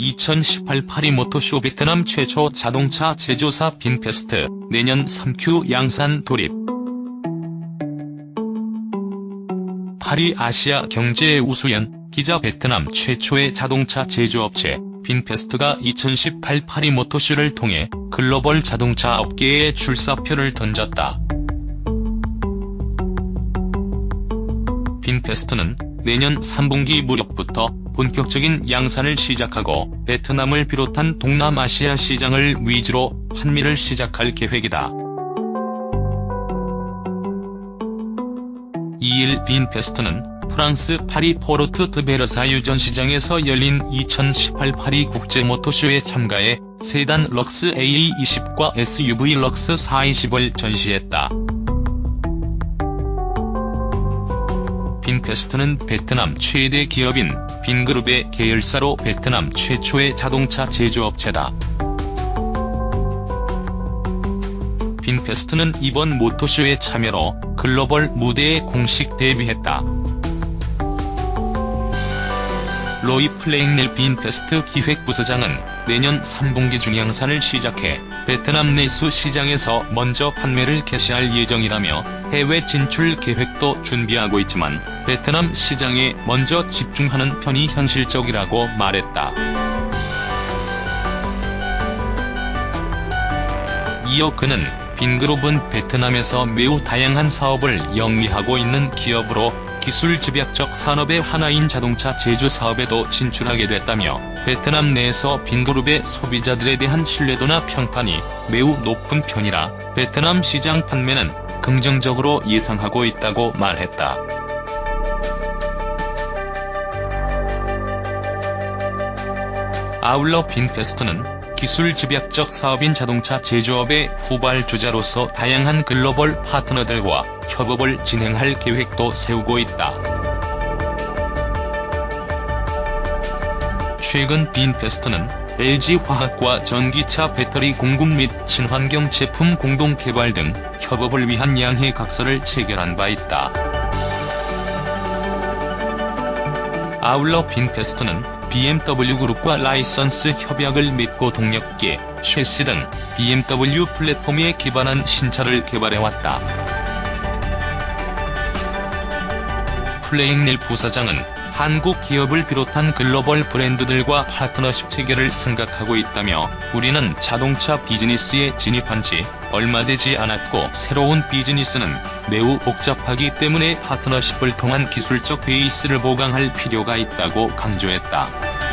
2018 파리 모토쇼 베트남 최초 자동차 제조사 빈페스트, 내년 3Q 양산 돌입. 파리 아시아 경제 우수연, 기자 베트남 최초의 자동차 제조업체, 빈페스트가 2018 파리 모토쇼를 통해 글로벌 자동차 업계에 출사표를 던졌다. 빈페스트는 내년 3분기 무렵부터 본격적인 양산을 시작하고 베트남을 비롯한 동남아시아 시장을 위주로 판매를 시작할 계획이다. 2일 빈페스트는 프랑스 파리 포르트 드 베르사 유 전시장에서 열린 2018 파리 국제 모토쇼에 참가해 세단 럭스 A20과 SUV 럭스 420을 전시했다. 빈페스트는 베트남 최대 기업인 빈그룹의 계열사로 베트남 최초의 자동차 제조업체다. 빈페스트는 이번 모토쇼의 참여로 글로벌 무대에 공식 데뷔했다. 로이 플레잉 넬 빈 페스트 기획부서장은 내년 3분기 중양산을 시작해 베트남 내수 시장에서 먼저 판매를 개시할 예정이라며 해외 진출 계획도 준비하고 있지만 베트남 시장에 먼저 집중하는 편이 현실적이라고 말했다. 이어 그는 빈그룹은 베트남에서 매우 다양한 사업을 영위하고 있는 기업으로 기술 집약적 산업의 하나인 자동차 제조 사업에도 진출하게 됐다며 베트남 내에서 빈그룹의 소비자들에 대한 신뢰도나 평판이 매우 높은 편이라 베트남 시장 판매는 긍정적으로 예상하고 있다고 말했다. 아울러 빈페스트는 기술 집약적 사업인 자동차 제조업의 후발주자로서 다양한 글로벌 파트너들과 협업을 진행할 계획도 세우고 있다. 최근 빈페스트는 LG화학과 전기차 배터리 공급 및 친환경 제품 공동 개발 등 협업을 위한 양해 각서를 체결한 바 있다. 아울러 빈페스트는 BMW 그룹과 라이선스 협약을 맺고 동력계, 쉐시 등 BMW 플랫폼에 기반한 신차를 개발해왔다. 플레잉 닐 부사장은 한국 기업을 비롯한 글로벌 브랜드들과 파트너십 체결을 생각하고 있다며 우리는 자동차 비즈니스에 진입한 지 얼마 되지 않았고 새로운 비즈니스는 매우 복잡하기 때문에 파트너십을 통한 기술적 베이스를 보강할 필요가 있다고 강조했다.